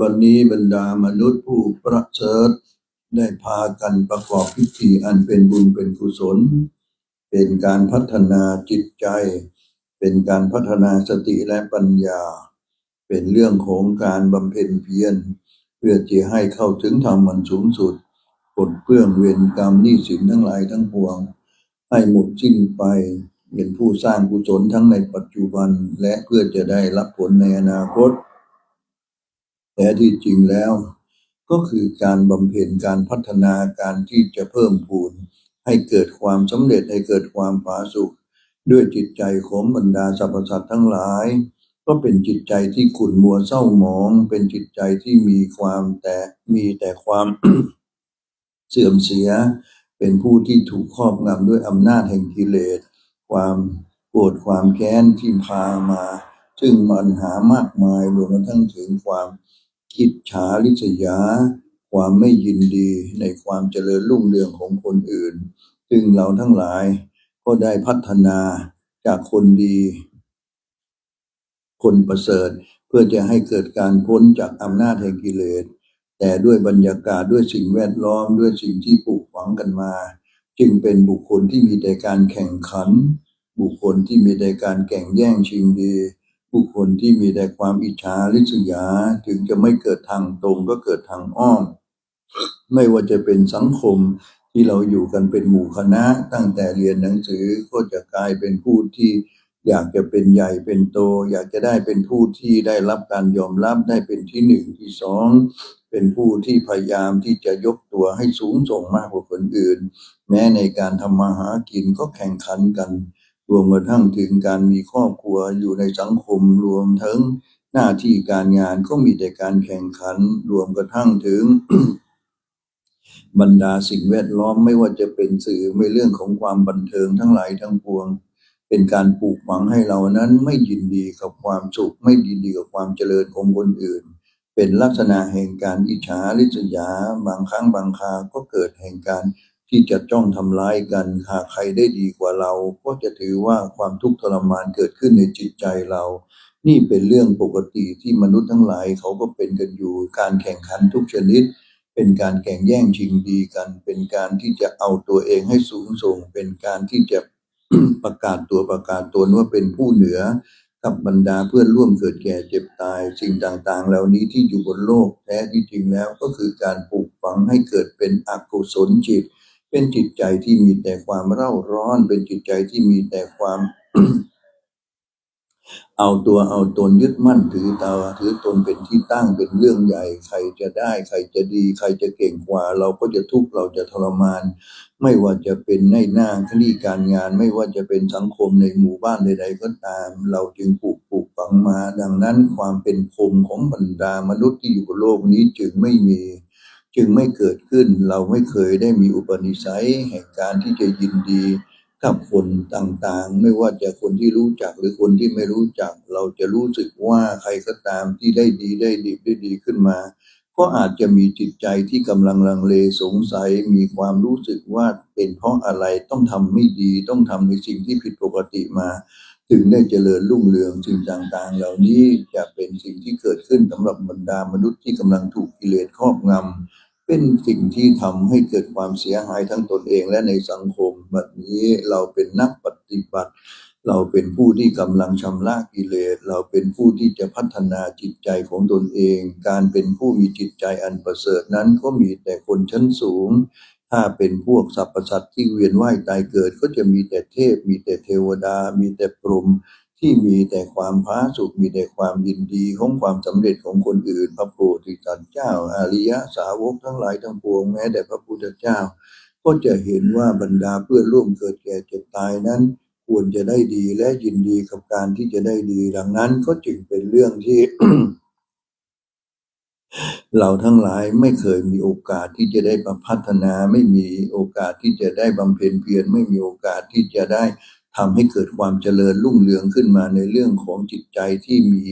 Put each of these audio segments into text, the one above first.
บัดนี้บรรดามนุษย์ผู้ประเสริฐได้พากันประกอบพิธีอันเป็นบุญเป็นกุศล เป็นการพัฒนาจิตใจ เป็นการพัฒนาสติและปัญญา เป็นเรื่องของการบำเพ็ญเพียรเพื่อจะให้เข้าถึงธรรมมันสูงสุดปลดเปลื้องเวรกรรมนี้สินทั้งหลายทั้งปวง ให้หมดสิ้นไปเป็นผู้สร้างกุศลทั้งในปัจจุบันและเพื่อจะได้รับผลในอนาคต แต่ที่จริงแล้ว ก็คือการบำเพ็ญการพัฒนาการที่จะเพิ่มพูน ให้เกิดความสำเร็จให้เกิดความผาสุกด้วยจิตใจของบรรดาสรรพสัตว์ทั้งหลาย ก็เป็นจิตใจที่ขุ่นมัวเศร้าหมอง เป็นจิตใจที่มีความแต่มีแต่ความเสื่อมเสีย เป็นผู้ที่ถูกครอบงำด้วยอำนาจแห่งกิเลส ความโกรธความแค้นที่พามา ซึ่งมันหามากมายรวมทั่งถึงความ คิดฉาริษยา ความไม่ยินดีในความเจริญรุ่งเรืองของคนอื่น ซึ่งเราทั้งหลายก็ได้พัฒนาจากคนดี คนประเสริฐเพื่อจะให้เกิดการพ้นจากอำนาจแห่งกิเลส แต่ด้วยบรรยากาศด้วยสิ่งแวดล้อมด้วยสิ่งที่ปลูกฝังกันมา จึงเป็นบุคคลที่มีแต่การแข่งขัน บุคคลที่มีแต่การแข่งแย่งชิงดี บุคคลที่มีแต่ความอิจฉาริษยาถึงจะไม่เกิดทางตรงก็เกิดทางอ้อม ไม่ว่าจะเป็นสังคมที่เราอยู่กันเป็นหมู่คณะ ตั้งแต่เรียนหนังสือก็จะกลายเป็นผู้ที่อยากจะเป็นใหญ่เป็นโต อยากจะได้เป็นผู้ที่ได้รับการยอมรับได้เป็นที่หนึ่งที่สองเป็นผู้ที่พยายามที่จะยกตัวให้สูงส่งมากกว่าคนอื่น แม้ในการทำมาหากินก็แข่งขันกัน รวมกระทั่งถึงการมีครอบครัวอยู่ในสังคมรวมทั้งหน้าที่การงานก็มีแต่การแข่งขัน รวมกระทั่งถึง บรรดาสิ่งแวดล้อมไม่ว่าจะเป็นสื่อไม่เรื่องของความบันเทิงทั้งหลายทั้งปวง เป็นการปลูกฝังให้เรานั้นไม่ยินดีกับความสุข ไม่ยินดีกับความเจริญของคนอื่น เป็นลักษณะแห่งการอิจฉาริษยา บางครั้งบางคาก็เกิดแห่งการ ที่จะจ้องทำร้ายกัน หากใครได้ดีกว่าเรา ก็จะถือว่าความทุกข์ทรมานเกิดขึ้นในจิตใจเรา นี่เป็นเรื่องปกติที่มนุษย์ทั้งหลายเขาก็เป็นกันอยู่ การแข่งขันทุกชนิด เป็นการแข่งแย่งชิงดีกัน เป็นการที่จะเอาตัวเองให้สูงส่ง เป็นการที่จะประกาศตัวประกาศตนว่าเป็นผู้เหนือกับบรรดาเพื่อนร่วมเกิดแก่เจ็บตายสิ่งต่างๆ เหล่านี้ที่อยู่บนโลกแท้ที่จริงแล้วก็คือการปลูกฝังให้เกิดเป็นอกุศลจิต เป็นจิตใจที่มีแต่ความเร่าร้อน เป็นจิตใจที่มีแต่ความ เอาตัวเอาตนยึดมั่นถือตาถือตนเป็นที่ตั้งเป็นเรื่องใหญ่ ใครจะได้ ใครจะดี ใครจะเก่งกว่า เราก็จะทุกข์เราจะทรมาน ไม่ว่าจะเป็นในหน้าคดีการงาน ไม่ว่าจะเป็นสังคมในหมู่บ้านใด ๆ ก็ตาม เราจึงปลูกปลูกฝังมา ดังนั้นความเป็นคมของบรรดามนุษย์ที่อยู่บนโลกนี้จึงไม่มี จึงไม่เกิดขึ้นเราไม่เคยได้มีอุปนิสัยแห่งการที่จะยินดีกับคนต่างๆ ไม่ว่าจะคนที่รู้จักหรือคนที่ไม่รู้จัก เราจะรู้สึกว่าใครก็ตามที่ได้ดีได้ดีได้ดีขึ้นมา ก็อาจจะมีจิตใจที่กำลังลังเลสงสัย มีความรู้สึกว่าเป็นเพราะอะไรต้องทำไม่ดีต้องทำในสิ่งที่ผิดปกติมา ถึงได้เจริญรุ่งเรืองสิ่งต่างๆ เหล่านี้จะเป็นสิ่งที่เกิดขึ้นสำหรับบรรดามนุษย์ที่กำลังถูกกิเลสครอบงำ เป็นสิ่งที่ทำให้เกิดความเสียหายทั้งตนเองและในสังคมแบบนี้เราเป็นนักปฏิบัติ เราเป็นผู้ที่กำลังชำระกิเลส เราเป็นผู้ที่จะพัฒนาจิตใจของตนเอง การเป็นผู้มีจิตใจอันประเสริฐนั้นก็มีแต่คนชั้นสูง ถ้าเป็นพวกสรรพสัตว์ที่เวียนว่ายตายเกิดก็จะมีแต่เทพ มีแต่เทวดา มีแต่พรหม ที่มีแต่ความพาสุขมีแต่ความยินดีของความสำเร็จของคนอื่น พระโพธิสัตว์เจ้า อาริยะสาวกทั้งหลายทั้งปวงแม้แต่พระพุทธเจ้า ก็จะเห็นว่าบรรดาเพื่อนร่วมเกิดแก่เจ็บตายนั้น ควรจะได้ดีและยินดีกับการที่จะได้ดี ดังนั้นก็จึงเป็นเรื่องที่เราทั้งหลายไม่เคยมีโอกาสที่จะได้พัฒนา ไม่มีโอกาสที่จะได้บำเพ็ญเพียรไม่มีโอกาสที่จะได้ ทำให้เกิดความเจริญรุ่งเรืองขึ้นมาในเรื่องของจิตใจที่มี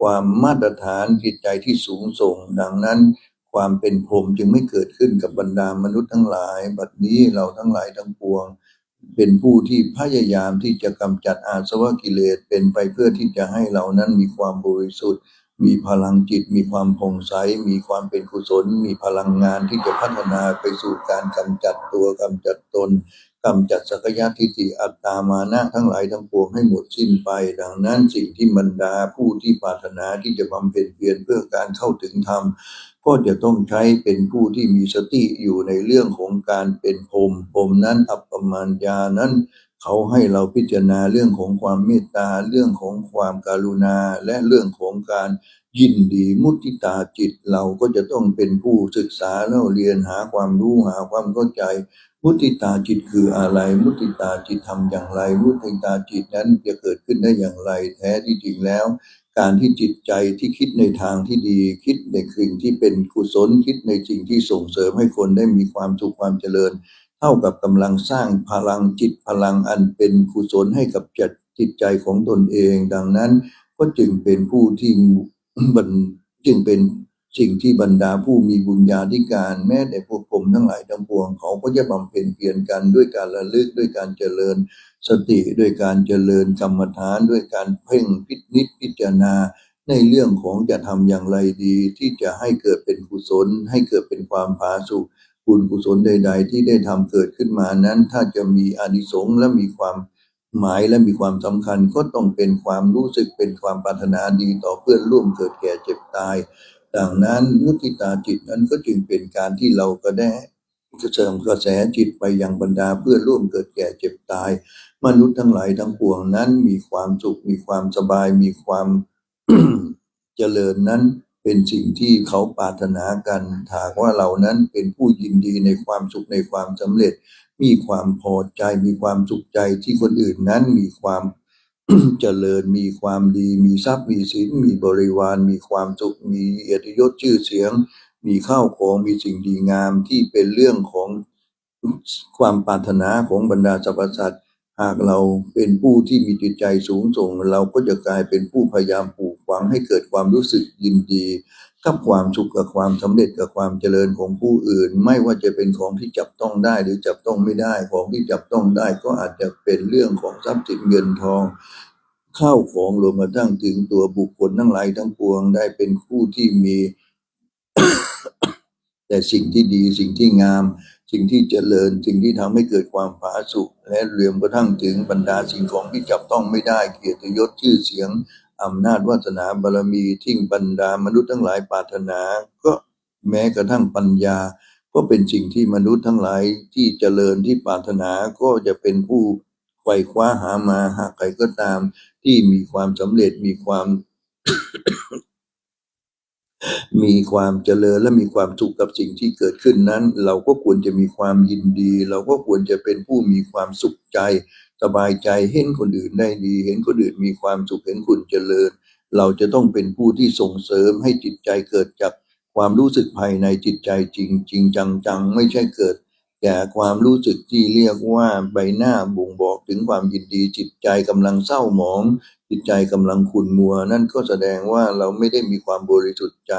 ความมาตรฐานจิตใจที่สูงส่ง ดังนั้นความเป็นพรหมจึงไม่เกิดขึ้นกับบรรดามนุษย์ทั้งหลาย บัดนี้เราทั้งหลายทั้งปวง เป็นผู้ที่พยายามที่จะกำจัดอาสวะกิเลสเป็นไปเพื่อที่จะให้เรานั้นมีความบริสุทธิ์ มีพลังจิต มีความผ่องใส มีความเป็นกุศล มีพลังงานที่จะพัฒนาไปสู่การกำจัดตัวกำจัดตน กำจัดสักยะทิฏฐิอัตตามานะทั้งหลายทั้งปวงให้หมดสิ้นไป ดังนั้นสิ่งที่บรรดาผู้ที่ปรารถนาที่จะบำเพ็ญเพียรเพื่อการเข้าถึงธรรมก็จะต้องใช้เป็นผู้ที่มีสติอยู่ในเรื่องของการเป็นพรมพรมนั้นอัปปมัญญานั้นเขาให้เราพิจารณาเรื่องของความเมตตาเรื่องของความการุณา และเรื่องของการยินดีมุติตาจิตเราก็จะต้องเป็นผู้ศึกษาแล้วเรียนหาความรู้หาความเข้าใจ มุติตาจิตคืออะไร มุติตาจิตทำอย่างไร มุติตาจิตนั้นจะเกิดขึ้นได้อย่างไร แท้ที่จริงแล้ว การที่จิตใจที่คิดในทางที่ดี คิดในสิ่งที่เป็นกุศลคิดในสิ่งที่ส่งเสริมให้คนได้มีความสุขความเจริญ เท่ากับกำลังสร้างพลังจิตพลังอันเป็นกุศลให้กับจิตจิตใจของตนเอง ดังนั้นก็จึงเป็นผู้ที่บรรจึงเป็น สิ่งที่บรรดาผู้มีบุญญาธิการ แม้แต่พวกผมทั้งหลายทั้งปวงเขาก็จะบำเพ็ญเพียรกันด้วยการระลึกด้วยการเจริญ สติด้วยการเจริญกรรมฐานด้วยการเพ่งพินิจพิจารณา ในเรื่องของจะทำอย่างไรดี ที่จะให้เกิดเป็นกุศล ให้เกิดเป็นความผาสุกบุญกุศลใด ๆ ที่ได้ทำเกิดขึ้นมานั้น ถ้าจะมีอานิสงส์และมีความหมายและมีความสำคัญก็ต้องเป็นความรู้สึกเป็นความปรารถนาดีต่อเพื่อนร่วมเกิดแก่เจ็บตาย ดังนั้นมุติตาจิตนั้นก็จึงเป็นการที่เราก็ได้เสริมกระแสจิตไปยังบรรดาเพื่อร่วมเกิดแก่เจ็บตาย มนุษย์ทั้งหลายทั้งปวงนั้นมีความสุขมีความสบายมีความเจริญนั้นเป็นสิ่งที่เขาปรารถนากันถากว่าเรานั้นเป็นผู้ยินดีในความสุขในความสำเร็จ มีความพอใจมีความสุขใจที่คนอื่นนั้นมีความ เจริญมีความดีมีทรัพย์มีสินมีบริวาร มีความสุขมีเอียรติยศชื่อเสียง มีข้าวของมีสิ่งดีงามที่เป็นเรื่องของความปรารถนาของบรรดาสรรพสัตว์หากเราเป็นผู้ที่มีจิตใจสูงส่ง เราก็จะกลายเป็นผู้พยายามปลูกฝังให้เกิดความรู้สึกยินดี กับความสุขกับความสำเร็จกับความเจริญของผู้อื่น ไม่ว่าจะเป็นของที่จับต้องได้หรือจับต้องไม่ได้ของที่จับต้องได้ก็อาจจะเป็นเรื่องของทรัพย์สินเงินทองข้าวของรวมมาทั้งถึงตัวบุคคลทั้งหลายทั้งปวงได้เป็นผู้ที่มี แต่สิ่งที่ดีสิ่งที่งาม สิ่งที่เจริญสิ่งที่ทำให้เกิดความผาสุกและเรื่มกระทั่งถึงบรรดาสิ่งของที่จับต้องไม่ได้เกียรติยศชื่อเสียง อำนาจวาสนาบารมีที่บรรดามนุษย์ทั้งหลายปรารถนา ก็แม้กระทั่งปัญญา ก็เป็นสิ่งที่มนุษย์ทั้งหลายที่เจริญที่ปรารถนาก็จะเป็นผู้ไขว่คว้าหามาหากใครก็ตาม ที่มีความสำเร็จมีความ มีความเจริญและมีความสุขกับสิ่งที่เกิดขึ้นนั้น เราก็ควรจะมีความยินดี เราก็ควรจะเป็นผู้มีความสุขใจ สบายใจเห็นคนอื่นได้ดี เห็นคนอื่นมีความสุขเห็นคนเจริญ เราจะต้องเป็นผู้ที่ส่งเสริมให้จิตใจเกิดจากความรู้สึกภายในจิตใจจริงจริงจังๆ ไม่ใช่เกิด แก่ความรู้สึกที่เรียกว่าใบหน้าบ่งบอกถึงความยินดี จิตใจกำลังเศร้าหมอง จิตใจกำลังขุ่นมัว นั่นก็แสดงว่าเราไม่ได้มีความบริสุทธิ์ใจ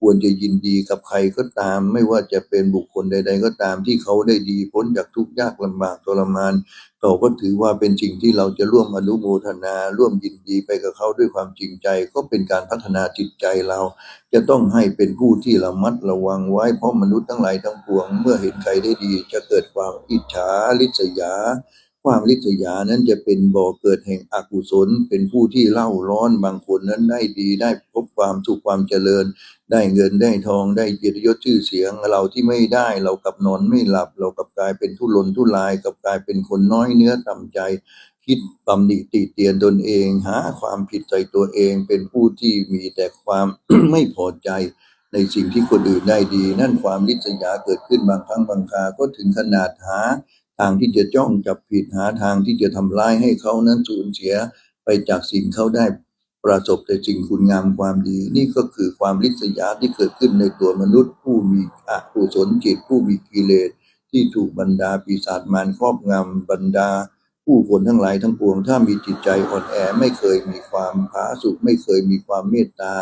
ควรจะยินดีกับใครก็ตาม ไม่ว่าจะเป็นบุคคลใด ๆ ก็ตามที่เขาได้ดีพ้นจากทุกข์ยากลำบากทรมาน เราก็ถือว่าเป็นสิ่งที่เราจะร่วมอนุโมทนา ร่วมยินดีไปกับเขาด้วยความจริงใจ ก็เป็นการพัฒนาจิตใจเรา จะต้องให้เป็นผู้ที่ระมัดระวังไว้เพราะมนุษย์ทั้งหลายทั้งปวง เมื่อเห็นใครได้ดี จะเกิดความอิจฉาริษยา ความริษยานั้นจะเป็นบ่อเกิดแห่งอกุศล เป็นผู้ที่เล่าร้อนบางคนนั้นได้ดีได้พบความสุขความเจริญ ได้เงินได้ทองได้เกียรติยศชื่อเสียง เราที่ไม่ได้เรากับนอนไม่หลับ เรากับกลายเป็นทุรนทุรายกับกลายเป็นคนน้อยเนื้อต่ำใจ คิดตำหนิติเตียนตนเอง หาความผิดใจตัวเอง เป็นผู้ที่มีแต่ความไม่พอใจในสิ่งที่คนอื่นได้ดี นั่นความริษยาเกิดขึ้นบางครั้งบางคราก็ถึงขนาดหาางที่จะจ้องจับผิดหาทางที่จะทำร้ายให้เขานั้นสูญเสียไปจากสิ่งเขาได้ประสบแต่สิ่งคุณงามความดี นี่ก็คือความริษยาที่เกิดขึ้นในตัวมนุษย์ ผู้มีอกุศลจิตผู้มีกิเลส ที่ถูกบรรดาปีศาจมารครอบงำบรรดา ผู้คนทั้งหลายทั้งปวงถ้ามีจิตใจอ่อนแอไม่เคยมีความผาสุกไม่เคยมีความเมตตา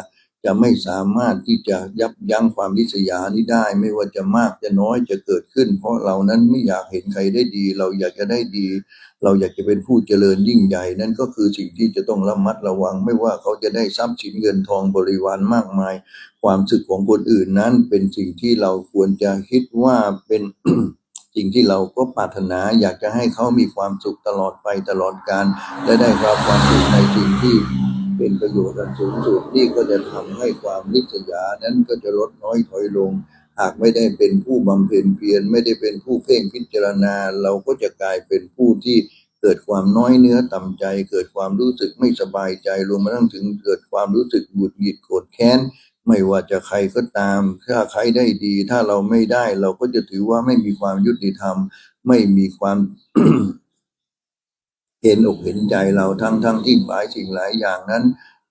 จะไม่สามารถที่จะยับยั้งความริษยานี้ได้ ไม่ว่าจะมากจะน้อยจะเกิดขึ้น เพราะเรานั้นไม่อยากเห็นใครได้ดี เราอยากจะได้ดี เราอยากจะเป็นผู้เจริญยิ่งใหญ่ นั่นก็คือสิ่งที่จะต้องระมัดระวัง ไม่ว่าเขาจะได้ทรัพย์สินเงินทองบริวารมากมาย ความสึกของคนอื่นนั้นเป็นสิ่งที่เราควรจะคิดว่าเป็นสิ่งที่เราก็ปรารถนาอยากจะให้เขามีความสุขตลอดไปตลอดกาลและได้รับความสุขในสิ่งที่ เป็นประโยชน์อันสูงสุดนี่ก็จะทำให้ความริษยานั้นก็จะลดน้อยถอยลง หากไม่ได้เป็นผู้บำเพ็ญเพียรไม่ได้เป็นผู้เพ่งพิจารณา เราก็จะกลายเป็นผู้ที่เกิดความน้อยเนื้อต่ำใจ เกิดความรู้สึกไม่สบายใจรวมมาทั้งถึงเกิดความรู้สึกหงุดหงิดโกรธแค้นไม่ว่าจะใครก็ตาม ถ้าใครได้ดี ถ้าเราไม่ได้ เราก็จะถือว่าไม่มีความยุติธรรม ไม่มีความ เห็นอกเห็นใจเราทั้งทั้งที่หลายสิ่งหลายอย่างนั้น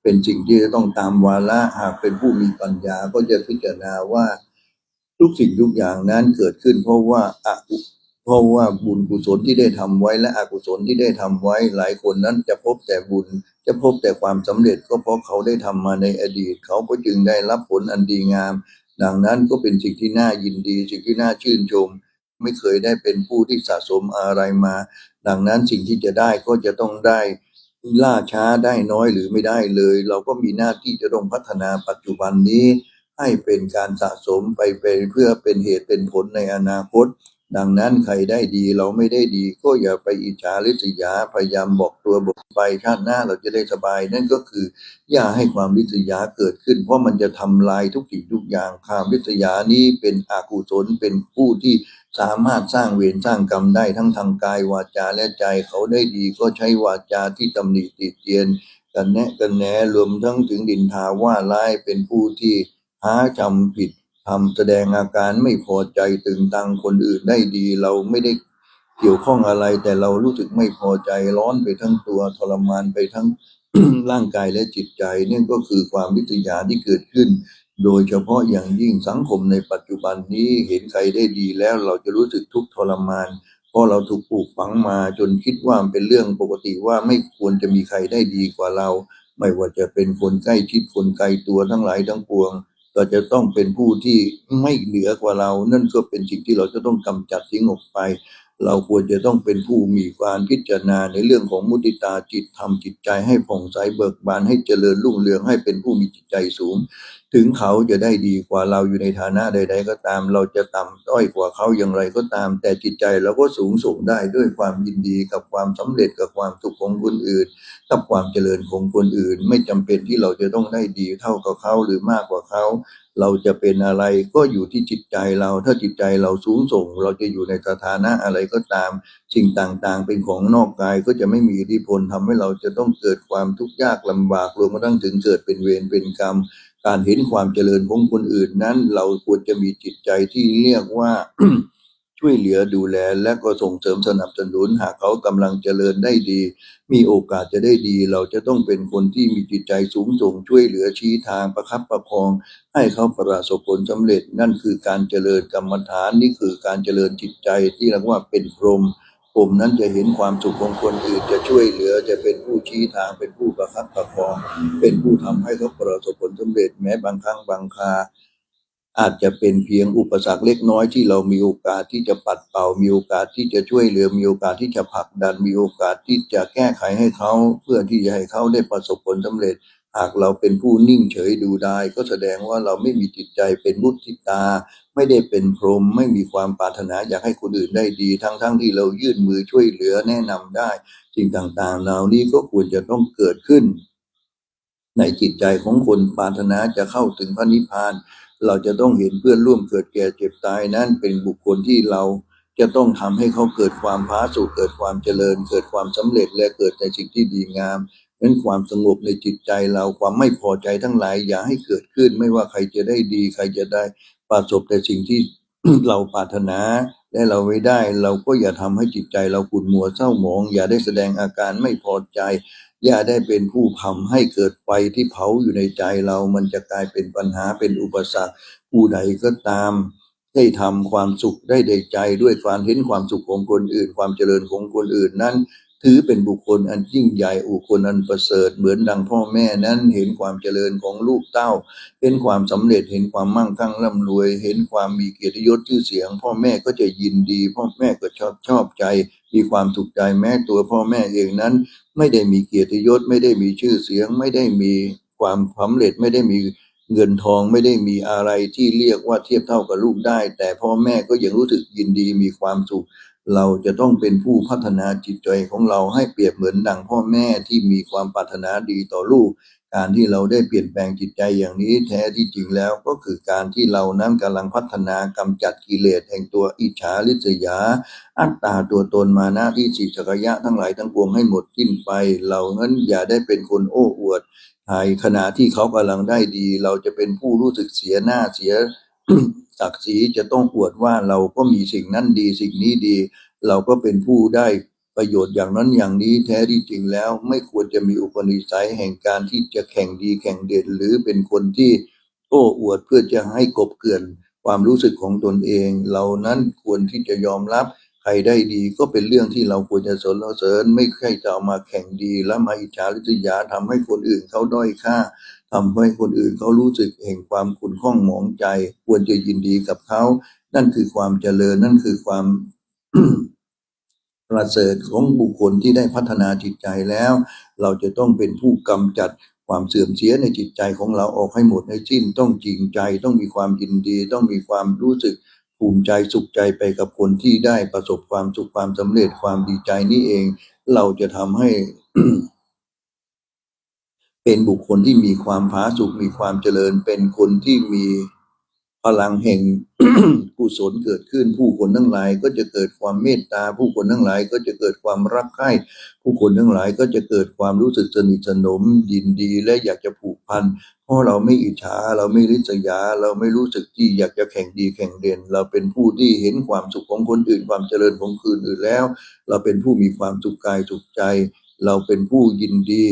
เป็นสิ่งที่จะต้องตามวาระหากเป็นผู้มีปัญญาก็จะพิจารณาว่าทุกสิ่งทุกอย่างนั้นเกิดขึ้น เพราะว่าอะเพราะว่าบุญกุศลที่ได้ทำไว้และอกุศลที่ได้ทำไว้ หลายคนนั้นจะพบแต่บุญ จะพบแต่ความสำเร็จก็เพราะเขาได้ทำมาในอดีต เขาก็จึงได้รับผลอันดีงาม ดังนั้นก็เป็นสิ่งที่น่ายินดี สิ่งที่น่าชื่นชม ไม่เคยได้เป็นผู้ที่สะสมอะไรมา ดังนั้นสิ่งที่จะได้ก็จะต้องได้ล่าช้าได้น้อยหรือไม่ได้เลย เราก็มีหน้าที่จะต้องพัฒนาปัจจุบันนี้ ให้เป็นการสะสมไปเป็นเพื่อเป็นเหตุเป็นผลในอนาคต ดังนั้นใครได้ดีเราไม่ได้ดี ก็อย่าไปอิจฉาริษยาพยายามบอกตัวบอกไปชาติหน้าเราจะได้สบาย นั่นก็คือ อย่าให้ความริษยาเกิดขึ้น เพราะมันจะทำลายทุกสิ่งทุกอย่างความริษยานี้เป็นอกุศลเป็นผู้ที่ สามารถสร้างเวรสร้างกรรมได้ทั้งทางกายวาจาและใจเขาได้ดีก็ใช้วาจาที่ตำหนิติเตียน กันแนะกันแหนรวมทั้งถึงดินทาว่าร้ายเป็นผู้ที่หาจำผิดทำแสดงอาการไม่พอใจตึงตังคนอื่นได้ดีเราไม่ได้เกี่ยวข้องอะไรแต่เรารู้สึกไม่พอใจร้อนไปทั้งตัวทรมานไปทั้งร่างกายและจิตใจนี่ก็คือความวิทยาที่เกิดขึ้น โดยเฉพาะอย่างยิ่งสังคมในปัจจุบันนี้เห็นใครได้ดีแล้วเราจะรู้สึกทุกข์ทรมาน เพราะเราถูกปลูกฝังมาจนคิดว่ามันเป็นเรื่องปกติว่าไม่ควรจะมีใครได้ดีกว่าเรา ไม่ว่าจะเป็นคนใกล้ชิดคนไกลตัวทั้งหลายทั้งปวงก็จะต้องเป็นผู้ที่ไม่เหนือกว่าเรา นั่นก็เป็นสิ่งที่เราจะต้องกำจัดทิ้งออกไป เราควรจะต้องเป็นผู้มีความพิจารณาในเรื่องของมุติตาจิตทำจิตใจให้ผ่องใสเบิกบานให้เจริญรุ่งเรืองให้เป็นผู้มีจิตใจสูง ถึงเขาจะได้ดีกว่าเราอยู่ในฐานะใด ๆ ก็ตาม เราจะต่ำต้อยกว่าเขาอย่างไรก็ตาม แต่จิตใจเราก็สูงส่งได้ด้วยความยินดีกับความสำเร็จกับความสุขของคนอื่น กับความเจริญของคนอื่น ไม่จำเป็นที่เราจะต้องได้ดีเท่ากับเขาหรือมากกว่าเขา เราจะเป็นอะไรก็อยู่ที่จิตใจเรา ถ้าจิตใจเราสูงส่ง เราจะอยู่ในสถานะอะไรก็ตาม สิ่งต่างๆ เป็นของนอกกายก็จะไม่มีอิทธิพลทำให้เราจะต้องเกิดความทุกข์ยากลำบากรวมกระทั่งถึงเกิดเป็นเวรเป็นกรรม การเห็นความเจริญของคนอื่นนั้น เราควรจะมีจิตใจที่เรียกว่า ช่วยเหลือดูแลและก็ส่งเสริมสนับสนุน หากเขากำลังเจริญได้ดี มีโอกาสจะได้ดี เราจะต้องเป็นคนที่มีจิตใจสูงส่งช่วยเหลือชี้ทางประคับประคอง ให้เขาประสบผลสำเร็จ นั่นคือการเจริญกรรมฐานนี่คือการเจริญจิตใจที่เรียกว่าเป็นพรหมผมนั้นจะเห็นความสุขของคนอื่นจะช่วยเหลือจะเป็นผู้ชี้ทางเป็นผู้ประคับประคอง เป็นผู้ทำให้เขาประสบผลสำเร็จแม้บางครั้งบางคา อาจจะเป็นเพียงอุปสรรคเล็กน้อยที่เรามีโอกาสที่จะปัดเป่า มีโอกาสที่จะช่วยเหลือ มีโอกาสที่จะผลักดัน มีโอกาสที่จะแก้ไขให้เขาเพื่อที่จะให้เขาได้ประสบผลสำเร็จ หากเราเป็นผู้นิ่งเฉยดูได้ ก็แสดงว่าเราไม่มีจิตใจเป็นมุติตา ไม่ได้เป็นพรหมไม่มีความปรารถนาอยากให้คนอื่นได้ดี ทั้งๆทที่เรายื่นมือช่วยเหลือแนะนำได้สิ่งต่างๆ เหล่านี้ก็ควรจะต้องเกิดขึ้น ในจิตใจของคนปรารถนาจะเข้าถึงพระนิพพาน เราจะต้องเห็นเพื่อนร่วมเกิดแก่เจ็บตายนั้นเป็นบุคคลที่เราจะต้องทำให้เขาเกิดความพาสุขเกิดความเจริญ เกิดความสำเร็จและเกิดในสิ่งที่ดีงามนั้นความสงบในจิตใจเราความไม่พอใจทั้งหลายอย่าให้เกิดขึ้น ไม่ว่าใครจะได้ดีใครจะได้ประสบแต่สิ่งที่เราปรารถนาและเราไม่ได้เราก็อย่าทำให้จิตใจเราขุ่นมัวเศร้าหมอง อย่าได้แสดงอาการไม่พอใจ อย่าได้เป็นผู้ทำให้เกิดไฟที่เผาอยู่ในใจเรา มันจะกลายเป็นปัญหาเป็นอุปสรรค ผู้ใดก็ตาม ได้ทำความสุขได้ในใจด้วยความเห็นความสุขของคนอื่น ความเจริญของคนอื่นนั้น ถือเป็นบุคคลอันยิ่งใหญ่บุคคลอันประเสริฐเหมือนดังพ่อแม่นั้นเห็นความเจริญของลูกเต้า เห็นความสำเร็จเห็นความมั่งคั่งร่ำรวย เห็นความมีเกียรติยศชื่อเสียง พ่อแม่ก็จะยินดี พ่อแม่ก็ชอบชอบใจ มีความถูกใจแม้ตัวพ่อแม่เองนั้น ไม่ได้มีเกียรติยศไม่ได้มีชื่อเสียง ไม่ได้มีความสำเร็จไม่ได้มีเงินทองไม่ได้มีอะไรที่เรียกว่าเทียบเท่ากับลูกได้ แต่พ่อแม่ก็ยังรู้สึกยินดีมีความสุข เราจะต้องเป็นผู้พัฒนาจิตใจของเราให้เปรียบเหมือนดังพ่อแม่ที่มีความปรารถนาดีต่อลูก การที่เราได้เปลี่ยนแปลงจิตใจอย่างนี้แท้ที่จริงแล้วก็คือการที่เรานั้นกำลังพัฒนากำจัดกิเลสแห่งตัวอิจฉาริษยา อัตตาตัวตนมานะที่สิจักยะทั้งหลายทั้งปวงให้หมดสิ้นไป เรานั้นอย่าได้เป็นคนโอ้อวดหายขณะที่เขากำลังได้ดี เราจะเป็นผู้รู้สึกเสียหน้าเสีย ศักดิ์ศรีจะต้องอวดว่าเราก็มีสิ่งนั้นดีสิ่งนี้ดี เราก็เป็นผู้ได้ประโยชน์อย่างนั้นอย่างนี้แท้ที่จริงแล้ว ไม่ควรจะมีอุปนิสัยแห่งการที่จะแข่งดีแข่งเด่นหรือเป็นคนที่โอ้อวดเพื่อจะให้กบเกลื่อนความรู้สึกของตนเอง เรานั้นควรที่จะยอมรับใครได้ดีก็เป็นเรื่องที่เราควรจะสรรเสริญไม่ใช่จะเอามาแข่งดี แล้วมาอิจฉาริษยาทำให้คนอื่นเขาด้อยค่า ทำให้คนอื่นเขารู้สึกแห่งความขุ่นข้องหมองใจ ควรจะยินดีกับเขา นั่นคือความเจริญนั่นคือความประเสริฐของบุคคลที่ได้พัฒนาจิตใจแล้ว เราจะต้องเป็นผู้กำจัดความเสื่อมเสียในจิตใจของเราออกให้หมดในสิ้นต้องจริงใจต้องมีความยินดี ต้องมีความรู้สึกภูมิใจสุขใจไปกับคนที่ได้ประสบความสุขความสำเร็จความดีใจนี่เอง เราจะทำให้ เป็นบุคคลที่มีความผาสุกมีความเจริญ เป็นคนที่มีพลังแห่งกุศลเกิดขึ้น ผู้คนทั้งหลายก็จะเกิดความเมตตา ผู้คนทั้งหลายก็จะเกิดความรักใคร่ผู้คนทั้งหลายก็จะเกิดความรู้สึกสนิทสนมยินดีและอยากจะผูกพันเพราะเราไม่อิจฉาเราไม่ริษยา เราไม่รู้สึกที่อยากจะแข่งดีแข่งเด่น เราเป็นผู้ที่เห็นความสุขของคนอื่น ความเจริญของคนอื่นแล้ว เราเป็นผู้มีความสุขกายสุขใจ เราเป็นผู้ยินดี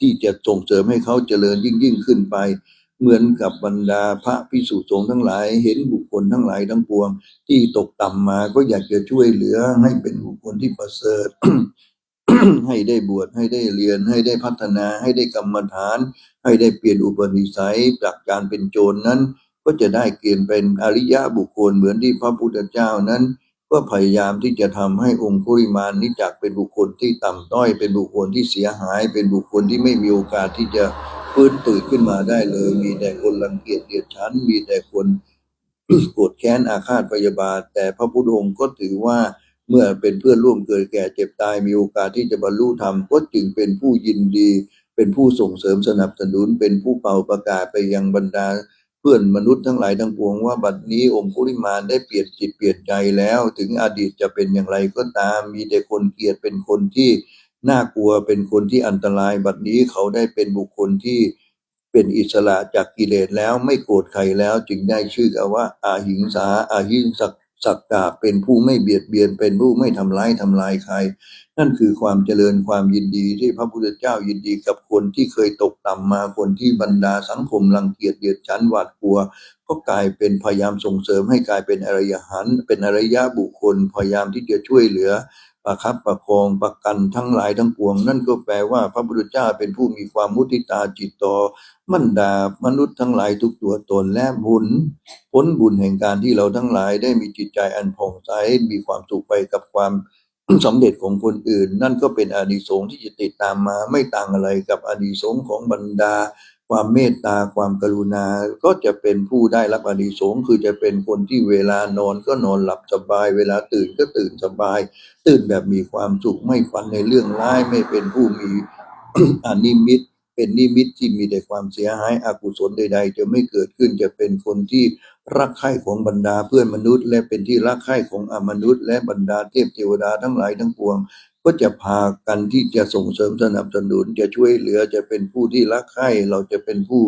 ที่จะส่งเสริมให้เขาเจริญยิ่งยิ่งขึ้นไป เหมือนกับบรรดาพระพิสุสงฆ์ทั้งหลาย เห็นบุคคลทั้งหลายทั้งปวง ที่ตกต่ำมาก็อยากจะช่วยเหลือให้เป็นบุคคลที่ประเสริฐให้ได้บวชให้ได้เรียนให้ได้พัฒนาให้ได้กรรมฐาน ให้ได้เปลี่ยนอุปนิสัยจากการเป็นโจรนั้น ก็จะได้เกณฑ์เป็นอริยะบุคคลเหมือนที่พระพุทธเจ้านั้น ก็พยายามที่จะทำให้องคุริมานนี้จากเป็นบุคคลที่ต่ำต้อย เป็นบุคคลที่เสียหาย เป็นบุคคลที่ไม่มีโอกาสที่จะฟื้นตื่นขึ้นมาได้เลย มีแต่คนรังเกียจเดียดฉัน มีแต่คนโกรธแค้นอาฆาตพยาบาท แต่พระพุทธองค์ก็ถือว่าเมื่อเป็นเพื่อนร่วมเกิดแก่เจ็บตายมีโอกาสที่จะบรรลุธรรมก็จึงเป็นผู้ยินดี เป็นผู้ส่งเสริมสนับสนุน เป็นผู้เป่าประกาศไปยังบรรดา เพื่อนมนุษย์ทั้งหลายทั้งปวงว่าบัดนี้องค์คุริมานได้เปลี่ยนจิตเปลี่ยนใจแล้ว ถึงอดีตจะเป็นอย่างไรก็ตาม มีแต่คนเกลียดเป็นคนที่น่ากลัวเป็นคนที่อันตราย บัดนี้เขาได้เป็นบุคคลที่เป็นอิสระจากกิเลสแล้วไม่โกรธใครแล้ว จึงได้ชื่อว่าอาหิงสาอาหิงสัก สักกาเป็นผู้ไม่เบียดเบียนเป็นผู้ไม่ทำร้ายทำลายใคร นั่นคือความเจริญความยินดีที่พระพุทธเจ้ายินดีกับคนที่เคยตกต่ำมาคนที่บรรดาสังคมรังเกียจเดียดฉันหวาดกลัว ก็กลายเป็นพยายามส่งเสริมให้กลายเป็นอริยหันเป็นอริยะบุคคลพยายามที่จะช่วยเหลือ ประคับประคองประกันทั้งหลายทั้งปวง นั่นก็แปลว่าพระพุทธเจ้าเป็นผู้มีความมุทิตาจิตต่อบรรดามนุษย์ทั้งหลายทุกตัวตนและบุญผลบุญแห่งการที่เราทั้งหลายได้มีจิตใจอันผ่องใสมีความสุขไปกับความสำเร็จของคนอื่น นั่นก็เป็นอานิสงส์ที่จะติดตามมาไม่ต่างอะไรกับอานิสงส์ของบรรดา ความเมตตาความกรุณา ก็จะเป็นผู้ได้รับอานิสงส์คือจะเป็นคนที่เวลานอนก็นอนหลับสบาย เวลาตื่นก็ตื่นสบาย ตื่นแบบมีความสุขไม่ฝันในเรื่องร้ายไม่เป็นผู้มีอนิมิตเป็นนิมิตที่มีแต่ความเสียหายอกุศลใด ๆ จะไม่เกิดขึ้นจะเป็นคนที่รักใคร่ของบรรดาเพื่อนมนุษย์ และเป็นที่รักใคร่ของอมนุษย์ และบรรดาเทพเทวดาทั้งหลายทั้งปวง ก็จะพากันที่จะส่งเสริมสนับสนุน จะช่วยเหลือจะเป็นผู้ที่รักใคร่เราจะเป็นผู้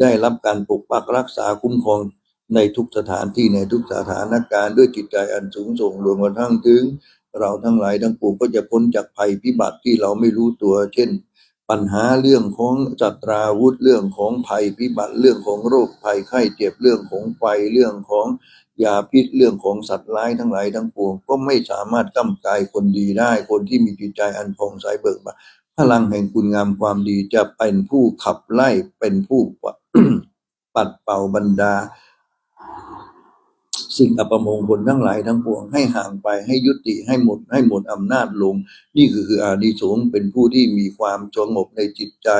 ได้รับการปกปักรักษาคุ้มครองในทุกสถานที่ในทุกสถานการณ์ด้วยจิตใจอันสูงส่งรวมกระทั่งถึง เราทั้งหลายทั้งปวงก็จะพ้นจากภัยพิบัติที่เราไม่รู้ตัว เช่น ปัญหาเรื่องของจัตราวุธเรื่องของภัยพิบัติเรื่องของโรคภัยไข้เจ็บเรื่องของไฟเรื่องของ ยาพิษเรื่องของสัตว์ร้ายทั้งหลายทั้งปวง ก็ไม่สามารถก้ำกายคนดีได้ คนที่มีจิตใจอันผ่องใสเบิกบานพลังแห่งคุณงามความดีจะเป็นผู้ขับไล่เป็นผู้ปัดเป่าบรรดา สิ่งอัปมงคลทั้งหลายทั้งปวง ให้ห่างไปให้ยุติให้หมดให้หมดอำนาจลง นี่คือคืออานิสงส์เป็นผู้ที่มีความสงบในจิตใจ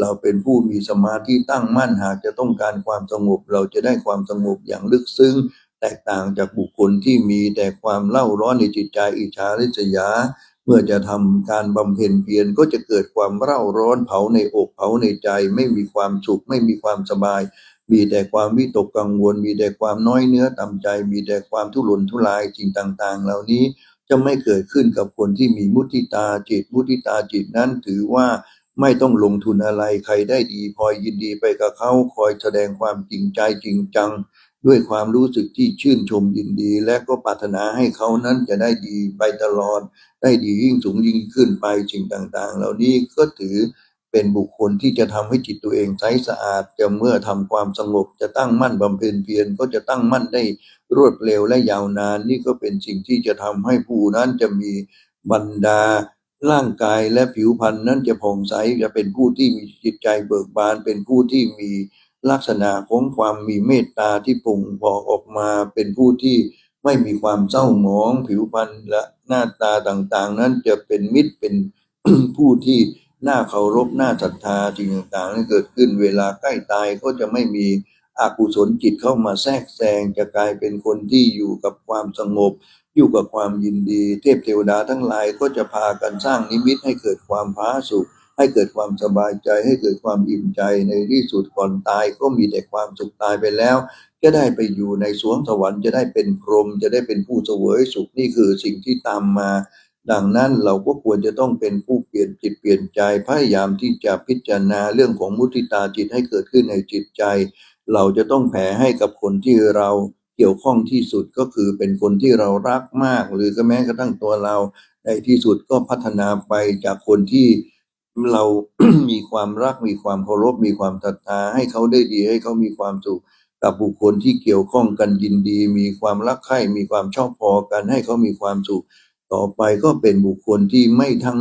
เราเป็นผู้มีสมาธิตั้งมั่นหากจะต้องการความสงบ เราจะได้ความสงบอย่างลึกซึ้ง แตกต่างจากบุคคลที่มีแต่ความเล่าร้อนในจิตใจอิจฉาริษยา เมื่อจะทำการบำเพ็ญเพียรก็จะเกิดความเร่าร้อนเผาในอกเผาในใจ ไม่มีความสุขไม่มีความสบาย มีแต่ความวิตกกังวล มีแต่ความน้อยเนื้อต่ำใจ มีแต่ความทุรนทุรายสิ่งต่าง ๆ เหล่านี้จะไม่เกิดขึ้นกับคนที่มีมุทิตาจิต มุทิตาจิตนั้นถือว่าไม่ต้องลงทุนอะไรใครได้ดี พอยยินดีไปกับเขาคอยแสดงความจริงใจจริงจัง ด้วยความรู้สึกที่ชื่นชมยินดี และก็ปรารถนาให้เขานั้นจะได้ดีไปตลอด ได้ดียิ่งสูงยิ่งขึ้นไปสิ่งต่าง ๆ เหล่านี้ก็ถือเป็นบุคคลที่จะทำให้จิตตัวเองใสสะอาดจะเมื่อทำความสงบจะตั้งมั่นบำเพ็ญเพียรก็จะตั้งมั่นได้รวดเร็วและยาวนาน นี่ก็เป็นสิ่งที่จะทำให้ผู้นั้นจะมีบรรดาร่างกายและผิวพรรณนั้นจะผ่องใสจะเป็นผู้ที่มีจิตใจเบิกบานเป็นผู้ที่มี ลักษณะของความมีเมตตาที่ป่งพอกออกมาเป็นผู้ที่ไม่มีความเศร้าหมองผิวพรรณและหน้าตาต่างๆ นั้นจะเป็นมิตรเป็นผู้ที่น่าเคารพน่าศรัทธาสิ่งต่างๆนั้นเกิดขึ้นเวลาใกล้ตายก็จะไม่มีอกุศลจิตเข้ามาแทรกแซงจะกลายเป็นคนที่อยู่กับความสงบ อยู่กับความยินดี เทพเทวดาทั้งหลายก็จะพากันสร้างนิมิตให้เกิดความผาสุก ให้เกิดความสบายใจ ให้เกิดความอิ่มใจในที่สุดก่อนตายก็มีแต่ความสุขตายไปแล้ว จะได้ไปอยู่ในสวงสวรรค์จะได้เป็นพรหมจะได้เป็นผู้เสวยสุขนี่คือสิ่งที่ตามมา ดังนั้นเราก็ควรจะต้องเป็นผู้เปลี่ยนจิตเปลี่ยนใจพยายามที่จะพิจารณาเรื่องของมุทิตาจิตให้เกิดขึ้นในจิตใจ เราจะต้องแผ่ให้กับคนที่เราเกี่ยวข้องที่สุดก็คือเป็นคนที่เรารักมาก หรือก็แม้กระทั่งตัวเราในที่สุดก็พัฒนาไปจากคนที่ เรา มีความรักมีความเคารพมีความศรัทธาให้เขาได้ดีให้เขามีความสุขกับบุคคลที่เกี่ยวข้องกันยินดี มีความรักใคร่มีความชอบพอกันให้เขามีความสุขต่อไปก็เป็นบุคคลที่ไม่ทั้ง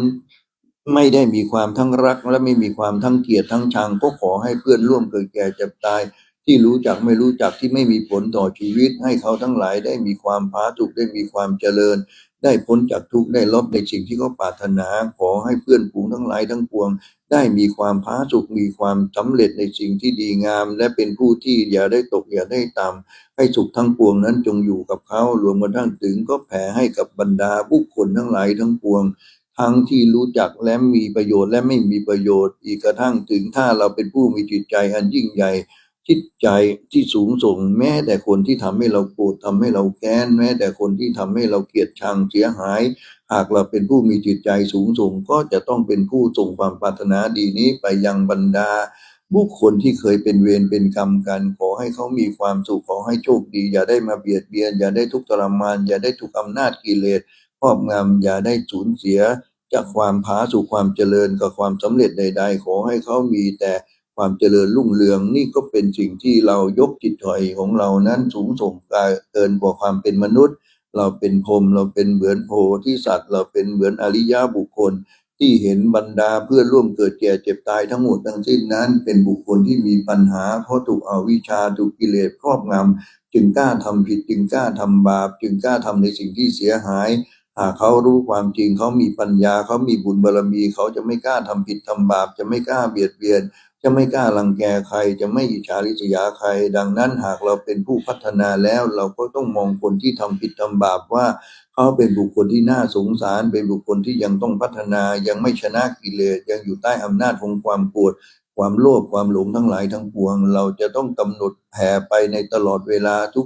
ไม่ได้มีความทั้งรัก และไม่มีความทั้งเกลียดทั้งชังก็ขอให้เพื่อนร่วมเกิดแก่เจ็บตาย ที่รู้จักไม่รู้จักที่ไม่มีผลต่อชีวิต ให้เขาทั้งหลายได้มีความผาสุกได้มีความเจริญ ได้พ้นจากทุกข์ได้ลบในสิ่งที่เขาปรารถนาขอให้เพื่อนฝูงทั้งหลายทั้งปวง ได้มีความผาสุกมีความสำเร็จในสิ่งที่ดีงาม และเป็นผู้ที่อย่าได้ตกอย่าได้ต่ำให้สุขทั้งปวงนั้นจงอยู่กับเขารวมกระทั่งถึงก็แผ่ให้กับบรรดาบุคคลทั้งหลายทั้งปวงทั้งที่รู้จักและมีประโยชน์และไม่มีประโยชน์ อีกกระทั่งถึงถ้าเราเป็นผู้มีจิตใจอันยิ่งใหญ่ จิตใจที่สูงส่ง แม้แต่คนที่ทำให้เราโกรธทำให้เราแค้น แม้แต่คนที่ทำให้เราเกลียดชังเสียหาย หากเราเป็นผู้มีจิตใจสูงส่ง ก็จะต้องเป็นผู้ส่งความปรารถนาดีนี้ไปยังบรรดาบุคคลที่เคยเป็นเวรเป็นกรรมกัน ขอให้เขามีความสุขขอให้โชคดี อย่าได้มาเบียดเบียน อย่าได้ทุกข์ทรมาน อย่าได้ถูกอำนาจกิเลสครอบงำอย่าได้สูญเสีย จากความผาสู่ความเจริญกับความสำเร็จใด ๆ ขอให้เขามีแต่ ความเจริญรุ่งเรืองนี่ก็เป็นสิ่งที่เรายกจิตถอยของเรานั้นสูงส่งเกินกว่าความเป็นมนุษย์ เราเป็นพรหมเราเป็นเหมือนโพธิสัตว์ เราเป็นเหมือนอริยบุคคล ที่เห็นบรรดาเพื่อนร่วมเกิดแก่เจ็บตายทั้งหมดทั้งสิ้นนั้น เป็นบุคคลที่มีปัญหาเพราะถูกอวิชชาถูกกิเลสครอบงำจึงกล้าทำผิดจึงกล้าทำบาป จึงกล้าทำในสิ่งที่เสียหายหากเขารู้ความจริงเขามีปัญญาเขามีบุญบารมี เขาจะไม่กล้าทำผิดทำบาป จะไม่กล้าเบียดเบียน จะไม่กล้ารังแกใคร จะไม่อิจฉาริษยาใคร ดังนั้นหากเราเป็นผู้พัฒนาแล้ว เราก็ต้องมองคนที่ทำผิดทำบาปว่า เขาเป็นบุคคลที่น่าสงสาร เป็นบุคคลที่ยังต้องพัฒนา ยังไม่ชนะกิเลส ยังอยู่ใต้อำนาจของความโกรธความโลภความหลงทั้งหลายทั้งปวง เราจะต้องกำหนดแผ่ไปในตลอดเวลาทุก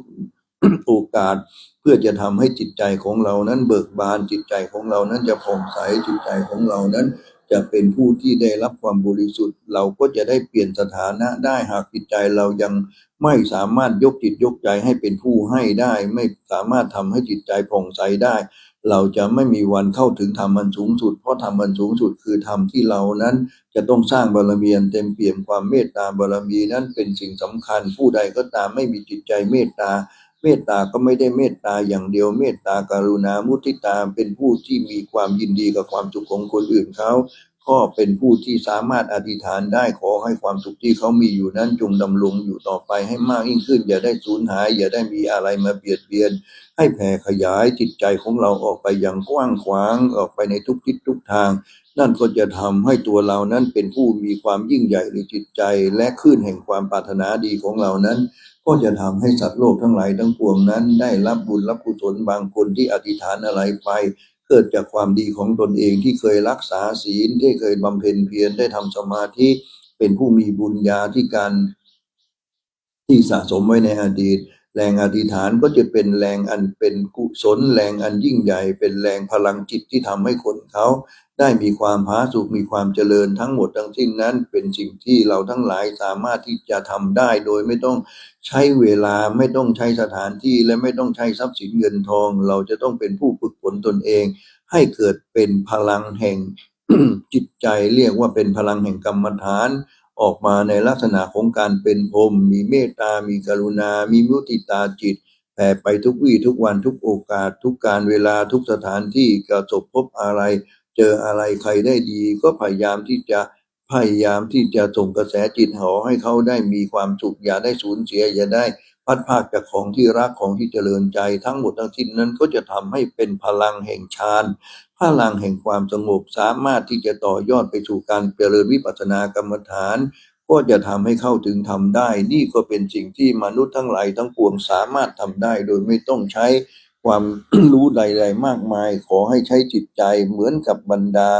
โอกาสเพื่อจะทำให้จิตใจของเรานั้นเบิกบานจิตใจของเรานั้นจะผ่องใสจิตใจของเรานั้น จะเป็นผู้ที่ได้รับความบริสุทธิ์ เราก็จะได้เปลี่ยนสถานะได้หากจิตใจเรายังไม่สามารถยกจิตยกใจให้เป็นผู้ให้ได้ ไม่สามารถทำให้จิตใจผ่องใสได้ เราจะไม่มีวันเข้าถึงธรรมอันสูงสุด เพราะธรรมอันสูงสุดคือธรรมที่เรานั้น จะต้องสร้างบารมีเต็มเปี่ยมความเมตตาบารมีนั้นเป็นสิ่งสำคัญผู้ใดก็ตามไม่มีจิตใจเมตตา เมตตาก็ไม่ได้เมตตาอย่างเดียวเมตตากรุณามุทิตาเป็นผู้ที่มีความยินดีกับความสุขของคนอื่นเขาก็เป็นผู้ที่สามารถอธิษฐานได้ขอให้ความสุขที่เขามีอยู่นั้นจงดำรงอยู่ต่อไปให้มากยิ่งขึ้น อย่าได้สูญหาย อย่าได้มีอะไรมาเบียดเบียน ให้แผ่ขยายจิตใจของเราออกไปอย่างกว้างขวางออกไปในทุกทิศทุกทาง นั่นก็จะทำให้ตัวเรานั้นเป็นผู้มีความยิ่งใหญ่ในจิตใจ และคลื่นแห่งความปรารถนาดีของเรานั้น ก็จะทำให้สัตว์โลกทั้งหลายทั้งปวงนั้น ได้รับบุญรับกุศลบางคนที่อธิษฐานอะไรไปเกิดจากความดีของตนเองที่เคยรักษาศีลที่เคยบำเพ็ญเพียรได้ทำสมาธิเป็นผู้มีบุญญาที่การที่สะสมไว้ในอดีต แรงอธิษฐานก็จะเป็นแรงอันเป็นกุศลแรงอันยิ่งใหญ่ เป็นแรงพลังจิตที่ทำให้คนเขา ได้มีความผาสุกมีความเจริญทั้งหมดทั้งสิ้นนั้น เป็นสิ่งที่เราทั้งหลายสามารถที่จะทำได้โดยไม่ต้องใช้เวลาไม่ต้องใช้สถานที่และไม่ต้องใช้ทรัพย์สินเงินทอง เราจะต้องเป็นผู้ฝึกฝนตนเอง ให้เกิดเป็นพลังแห่งจิตใจเรียกว่าเป็นพลังแห่งกรรมฐานออกมาในลักษณะของการเป็นพรมมีเมตตา มีกรุณา มีมุติตาจิตแผ่ไปทุกวี่ทุกวันทุกโอกาส ทุกการเวลาทุกสถานที่กระทบพบอะไร เจออะไรใครได้ดี ก็พยายามที่จะพยายามที่จะส่งกระแสจิตหอให้เขาได้มีความสุขอย่าได้สูญเสียอย่าได้พัดพากจากของที่รักของที่เจริญใจทั้งหมดทั้งสิ้นนั้นก็จะทำให้เป็นพลังแห่งฌานพลังแห่งความสงบสามารถที่จะต่อยอดไปสู่การเจริญวิปัสสนากรรมฐาน ก็จะทำให้เข้าถึงทำได้ นี่ก็เป็นสิ่งที่มนุษย์ทั้งหลายทั้งปวงสามารถทำได้โดยไม่ต้องใช้ ความรู้ใด ๆ มากมาย ขอให้ใช้จิตใจเหมือนกับบรรดา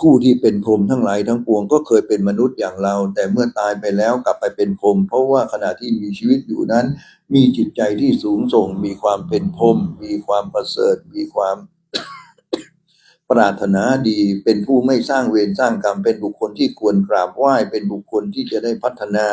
ผู้ที่เป็นพรหมทั้งหลายทั้งปวงก็เคยเป็นมนุษย์อย่างเรา แต่เมื่อตายไปแล้วกลับไปเป็นพรหมเพราะว่าขณะที่มีชีวิตอยู่นั้น มีจิตใจที่สูงส่ง มีความเป็นพรหมมีความประเสริฐมีความ ปรารถนาดีเป็นผู้ไม่สร้างเวรสร้างกรรมเป็นบุคคลที่ควรกราบไหว้ เป็นบุคคลที่จะได้พัฒนา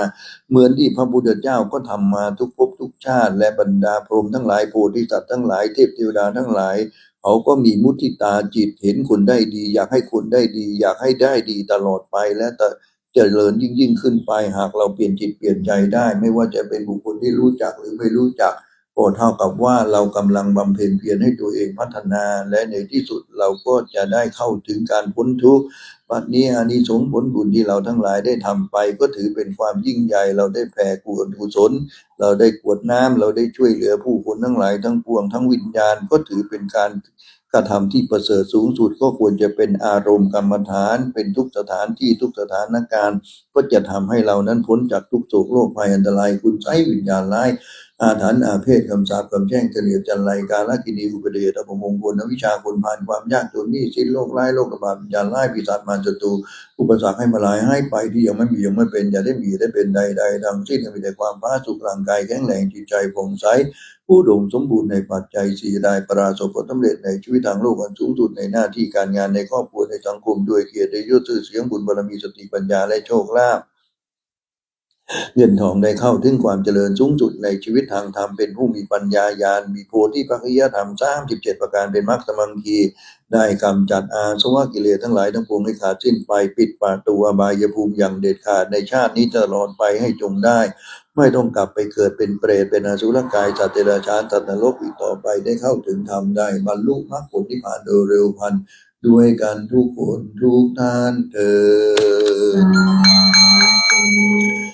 เหมือนที่พระพุทธเจ้าก็ทำมาทุกภพทุกชาติ และบรรดาพรหมทั้งหลายโพธิสัตว์ทั้งหลายเทพเทวดาทั้งหลายเขาก็มีมุทิตาจิตเห็นคนได้ดี อยากให้คนได้ดี อยากให้ได้ดีตลอดไปและแต่เจริญยิ่งยิ่งขึ้นไปหากเราเปลี่ยนจิตเปลี่ยนใจได้ ไม่ว่าจะเป็นบุคคลที่รู้จักหรือไม่รู้จัก ก็เท่ากับว่าเรากำลังบำเพ็ญเพียรให้ตัวเองพัฒนา และในที่สุดเราก็จะได้เข้าถึงการพ้นทุกข์บัดนี้อานิสงส์ผลบุญที่เราทั้งหลายได้ทำไป ก็ถือเป็นความยิ่งใหญ่เราได้แผ่กุศลกุศล เราได้กวดน้ำเราได้ช่วยเหลือผู้คนทั้งหลายทั้งปวงทั้งวิญญาณก็ถือเป็นการกระทำที่ประเสริฐสูงสุดก็ควรจะเป็นอารมณ์กรรมฐาน เป็นทุกสถานที่ทุกสถานการณ์ ก็จะทำให้เรานั้นพ้นจากทุกโศกโรคภัยอันตรายคุณใช้วิญญาณร้าย อาถรรพ์อาเพศคำสาปคำแช่งเฉลี่ยจันไรการละกินีอุปเดชอภมงคลอวิชาคนผ่านความยากจนนี้สิ้นโรคร้ายโรคระบาดวิญญาณร้ปีศาจมารศัตรูอุปสรรคให้มาลายให้ไปที่ยังไม่มียังไม่เป็นอย่าได้มีได้เป็นใดๆทั้งสิ้นมีแต่ความพาสุขร่างกายแข็งแรงจิตใจผ่องใสผู้ดมสมบูรณ์ในปัจจัยสี่ได้ปราศผลสำเร็จในชีวิตทางโลกอันสูงสุดในหน้าที่การงานในครอบครัวในสังคมด้วยเกียรติยศชื่อเสียงบุญบารมีสติปัญญาและโชคลาภ เงินทองได้เข้าถึงความเจริญสูงสุดในชีวิตทางธรรมเป็นผู้มีปัญญาญาณมีโพธิปัจจยธรรมสามสิบเจ็ดประการเป็นมรรคสมังคีได้กำจัดอาสวะกิเลสทั้งหลายทั้งปวงให้ขาดสิ้นไปปิดประตูอบายภูมิอย่างเด็ดขาดในชาตินี้ตลอดไปให้จงได้ ไม่ต้องกลับไปเกิดเป็นเปรตเป็นอสุรกายสัตว์เดรัจฉานสัตว์นรกอีกต่อไปได้เข้าถึงธรรมได้บรรลุมรรคผลนิพพานโดยเร็วพันด้วยกันทุกคนทุกท่านเถิด